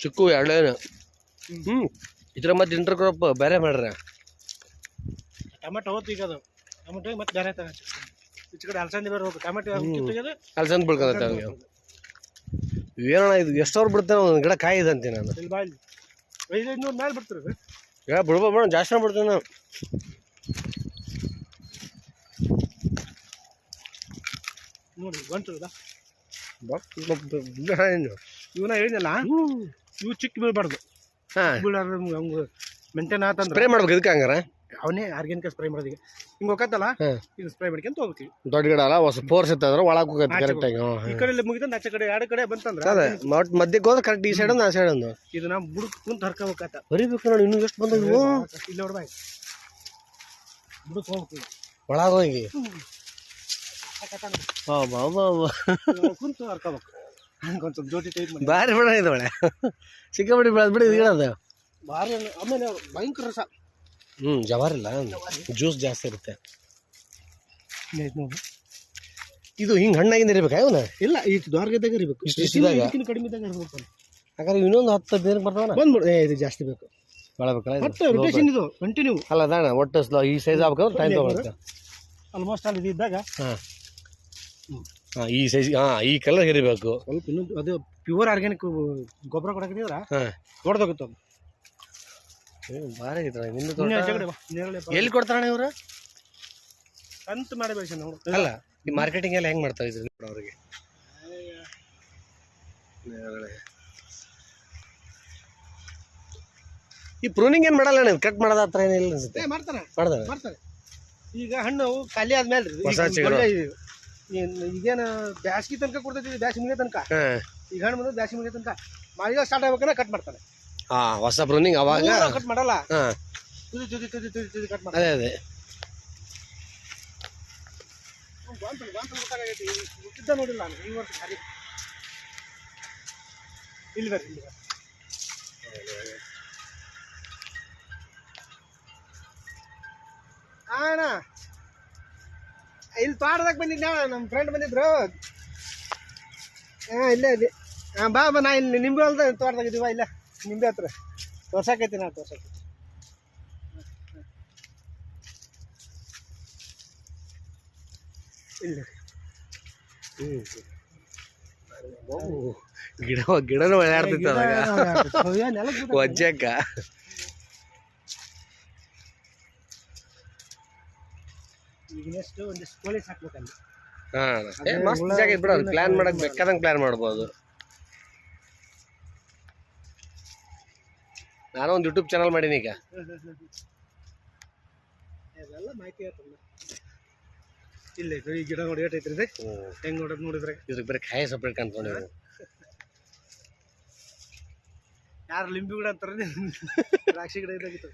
ಚಿಕ್ಕು ಎರಡು ಹ್ಞೂ ಇದ್ರ ಮತ್ತೆ ಇಂಟರ್ ಕ್ರಾಪ್ ಬೇರೆ ಮಾಡ್ರೆ ಟೊಮೆಟೊ ಹೋತು ಈಗ ಅದು ಟೊಮೆಟೊ ಮತ್ತೆ ಬೇರೆ ತಗ ಈಚೆ ಕಡೆ ಅಲಸಂದಿ ಬೇರೆ ಹೋಗ್ಬೇಕು ಟೊಮೆಟೊ ಅಲಸಂದಿ ಅವ್ನಿಗೆ ಏನಣ್ಣ ಇದು ಎಷ್ಟವ್ರು ಬಿಡ್ತಾನೆ ಒಂದು ಗಿಡ ಕಾಯಿ ಇದೆ ಅಂತೀನಿ ನಾನು ಇಲ್ಲಿ ಮೇಲೆ ಬಿಡ್ತಾರೆ ಗಿಡ ಬಿಡ್ಬೋದು ಮೇಡಮ್ ಜಾಸ್ತಿ ಬಿಡ್ತೀನಿ ನಾನು ನೋಡಿ ಗಂಟು ಇದಾ ಹೇಳಿದಲ್ಲ ಇವು ಚಿಕ್ಕ ಬೀಳ್ಬಾರ್ದು. ಹಾಂ. ಬೀಳಾರ ಮೆಂಟೇನ್ ಆತಂದ್ರೆ. ಸ್ಪ್ರೇ ಮಾಡ್ಬೇಕು ಇದಕ್ಕೆ ಹಂಗಾರ? ಅವನೇ ಆರ್ಗ್ಯಾನಿಕ್ ಸ್ಪ್ರೇ ಮಾಡೋದಿಗೆ ಹಿಂಗೆ ಹೋಗತ್ತಲ್ಲ? ಇದು ಸ್ಪ್ರೇ ಮಾಡ್ಕೊಂತ ಹೋಗ್ತೀವಿ. ದೊಡ್ಡ ಗಿಡ ಅಲ್ಲ ಹೊಸ ಫೋರ್ಸ್ ಇತ್ತಂದ್ರೆ ಒಳಗೆ ಹೋಗತ್ತೆ ಕರೆಕ್ಟಾಗಿ ಈ ಕಡೆ ಇಲ್ಲಿ ಮುಗಿದ ಆಚೆ ಕಡೆ ಎರಡು ಕಡೆ ಬಂತಂದ್ರೆ ಅದೇ ಮಟ್ ಮಧ್ಯಕ್ಕೆ ಹೋದ್ರೆ ಕರೆಕ್ಟ್ ಈ ಸೈಡ್ ಒಂದು ಆ ಸೈಡ್ ಒಂದು. ಇದು ನಾವು ಬುಡಕ್ ಕುಂತ ಹರ್ಕೋಬೇಕಾತ. ಬರಿಬೇಕು ನೋಡಿ ಇನ್ನೂ ಎಷ್ಟು ಬಂದ ಇವು? ಇಲ್ಲಿ ನೋಡ್ಬಾಯ್ ಬುಡಕ್ ಹೋಗ್ಬೇಕು ಒಳಗೆ ಹೋಗಿ. ಹಾಂ ಕುಂತು ಹರ್ಕೋಬೇಕು. ಒಂದು ಸ್ವಲ್ಪ ಜೋಟಿ ಟೈಪ್ ಮಾಡಿ ಭಾರಿ ಬಿಡ ಇದು ಒಳ್ಳೆ ಸಿಕ್ಕಾಪಟ್ಟಿ ಬೆಳೆದ್ ಬಿಡಿ ಅದು ಭಾರಿ ಆಮೇಲೆ ಭಯಂಕರ ರಸ. ಹ್ಞೂ ಜವಾರಿಲ್ಲ ಜ್ಯೂಸ್ ಜಾಸ್ತಿ ಇರುತ್ತೆ. ಇದು ಹಿಂಗೆ ಹಣ್ಣಾಗಿಂದ ಇರ್ಬೇಕಾ ಇವನ ಇಲ್ಲ ಈ ದ್ವಾರಗದಾಗ ಇರಬೇಕು. ಇಷ್ಟು ಕಡಿಮೆ ಇದ್ದಾಗ ಇರ್ಬೇಕು ಹಾಗಾದ್ರೆ ಇನ್ನೊಂದು ಹತ್ತು ಹದಿನೈದು ಬರ್ತಾವ ಬಂದ್ಬಿಡು. ಏ ಇದು ಜಾಸ್ತಿ ಬೇಕು. ಇದು? ಮತ್ತೆ ರೊಟೇಷನ್ ಇದು ಕಂಟಿನ್ಯೂ ಅಲ್ಲ ಅದಾಣ ಒಟ್ಟು ಸ್ಲೋ ಈ ಸೈಜ್ ಆಗ್ಬೇಕಂದ್ರೆ ಟೈಮ್ ತಗೊಳುತ್ತೆ ಆಲ್ಮೋಸ್ಟ್ ಅಲ್ಲಿ ಇದು ಇದ್ದಾಗ. ಹಾಂ. ಹಾಂ ಈ ಸೈಜ್ ಹಾಂ ಈ ಕಲರ್ ಇರಬೇಕು ಸ್ವಲ್ಪ ಇನ್ನೊಂದು ಅದು ಪ್ಯೂರ್ ಆರ್ಗ್ಯಾನಿಕ್ ಗೊಬ್ಬರ ಕೊಡಕ್ಕೆ ಹಾಂ. ಅದು. ಭಾರಿ ಬಾ. ಎಲ್ಲಿ ಕೊಡ್ತಾರಣ ಇವರು? ಅಂತ ಮಾಡಬೇಕು ನಾವು. ಅಲ್ಲ ಈ ಮಾರ್ಕೆಟಿಂಗ್ ಎಲ್ಲ ಹೆಂಗ್ ಮಾಡ್ತಾ ಇದ್ರಿ ಅವ್ರಿಗೆ. ಈ ಪ್ರೂನಿಂಗ್ ಏನ್ ಮಾಡಲ್ಲ ನೀವು? ಕಟ್ ಮಾಡೋದ ಹತ್ರ ಏನಿಲ್ಲ ಅನ್ಸುತ್ತೆ? ಮಾಡ್ತಾರೆ. ಮಾಡ್ತಾರೆ? ಈಗ ಹಣ್ಣು ಖಾಲಿ ಆದ್ಮೇಲೆ ಹೊಸ ಈಗೇನು ಬ್ಯಾಸ್ಗಿ ತನಕ ಕೊಡ್ತೈತಿ ಬ್ಯಾಸ್ಗಿ ಮುಗಿಯ ತನಕ. ಈಗ ಹಣ್ಣು ಬಂದ್ರೆ ಬ್ಯಾಸ್ಗಿ ಮುಗಿಯ ತನಕ. ಮಳೆಗಾಲ ಸ್ಟಾರ್ಟ್ ಆಗ್ಬೇಕಂದ್ರೆ ಕಟ್ ಮಾಡ್ತಾನೆ. ಹಾ ಹೊಸ ಪ್ರೂನಿಂಗ್ ಅವಾಗ? ಕಟ್ ಮಾಡಲ್ಲ. ತುದಿ ತುದಿ ತುದಿ ತುದಿ ತುದಿ ಕಟ್ ಮಾಡ್ತಾನೆ. ಅದೇ ಅದೇ. ಹುಟ್ಟಿದ್ದ ನೋಡಿಲ್ಲ ನಾನು ಈ ವರ್ಷ ಸರಿ. ಇಲ್ಲಿ ಬರ್ರಿ ಇಲ್ಲಿ ಬರ್ರಿ. ಇಲ್ಲಿ ತೋಟದಾಗ ಬಂದಿದ್ದೆ ನಮ್ಮ ಫ್ರೆಂಡ್ ಬಂದಿದ್ರು. ಹಾಂ ಇಲ್ಲೇ ಇದೆ ಹಾಂ ಬಾ ಬಾ ನಾ ಇಲ್ಲಿ ನಿಂಬೆ ಹೊಲ್ದ ತೋಟದಾಗ ಇದೀವ ಇಲ್ಲ ನಿಂಬೆ ಹತ್ರ. ತೋರ್ಸಕೈತಿ ನಾ ತೋರ್ಸಾಕೈತಿ. ಇಲ್ಲ. ಗಿಡ ಗಿಡನೂ ಒಳ್ಳೆ ಅದಾಗ ವಜ್ಜಕ್ಕ ಈಗ ನೆಕ್ಸ್ಟ್ ಒಂದಿಷ್ಟು ಕೋಳಿ ಸಾಕ್ಬೇಕಲ್ಲಿ ಹಾ ಏ, ಮಸ್ತ್ ಜಾಗ ಬಿಡು ಮಾಡಕ್ ಬೇಕಾದಂಗ್ ಪ್ಲಾನ್ ಮಾಡ್ಬೋದು. ನಾನು ಒಂದು ಯೂಟ್ಯೂಬ್ ಚಾನಲ್ ಮಾಡೀನಿ ಈಗ. ಅದೆಲ್ಲ ಮಾಹಿತಿ ಹೇಳ್ತಲ್ಲ ಇಲ್ಲ ಈ ಗಿಡ ನೋಡಿ ಏಟೈತ್ರಿ ಇದು ಹೆಂಗ್ ನೋಡೋದು ನೋಡಿದ್ರೆ? ಇದ್ರಿಗೆ ಬರೀ ಕಾಯಿ ಸಪ್ರೇಟ್ ಕಾಣ್ಕೊಂಡಿವಿ ಯಾರು ಲಿಂಬಿ ಗಿಡ ಅಂತಾರೆ ದ್ರಾಕ್ಷಿ ಗಿಡ ಇದಾಗಿತ್ತು